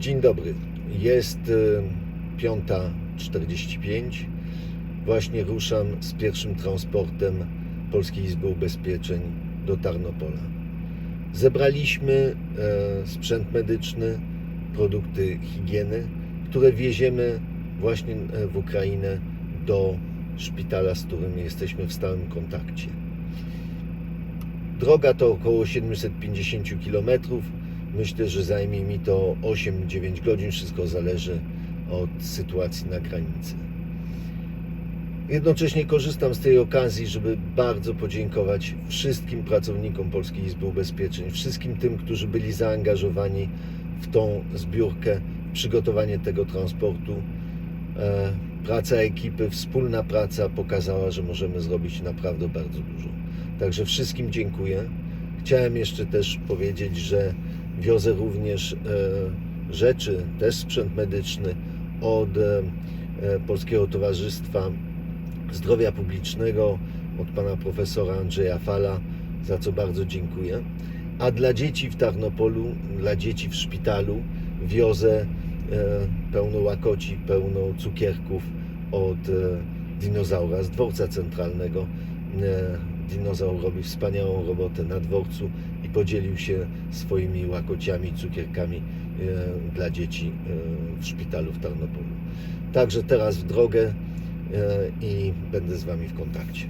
Dzień dobry. Jest y, 5.45. Właśnie ruszam z pierwszym transportem Polskiej Izby Ubezpieczeń do Tarnopola. Zebraliśmy e, sprzęt medyczny, produkty higieny, które wieziemy właśnie e, w Ukrainę do szpitala, z którym jesteśmy w stałym kontakcie. Droga to około 750 km. Myślę, że zajmie mi to 8-9 godzin. Wszystko zależy od sytuacji na granicy. Jednocześnie korzystam z tej okazji, żeby bardzo podziękować wszystkim pracownikom Polskiej Izby Ubezpieczeń, wszystkim tym, którzy byli zaangażowani w tą zbiórkę, przygotowanie tego transportu. E, Praca ekipy, wspólna praca pokazała, że możemy zrobić naprawdę bardzo dużo. Także wszystkim dziękuję. Chciałem jeszcze też powiedzieć, że wiozę również e, rzeczy, też sprzęt medyczny od e, e, Polskiego Towarzystwa Zdrowia Publicznego, od pana profesora Andrzeja Fala, za co bardzo dziękuję. A dla dzieci w Tarnopolu, dla dzieci w szpitalu wiozę pełno łakoci, pełno cukierków od dinozaura z dworca centralnego. E, Dinozaur robi wspaniałą robotę na dworcu i podzielił się swoimi łakociami, cukierkami e, dla dzieci e, w szpitalu w Tarnopolu. Także teraz w drogę i będę z Wami w kontakcie.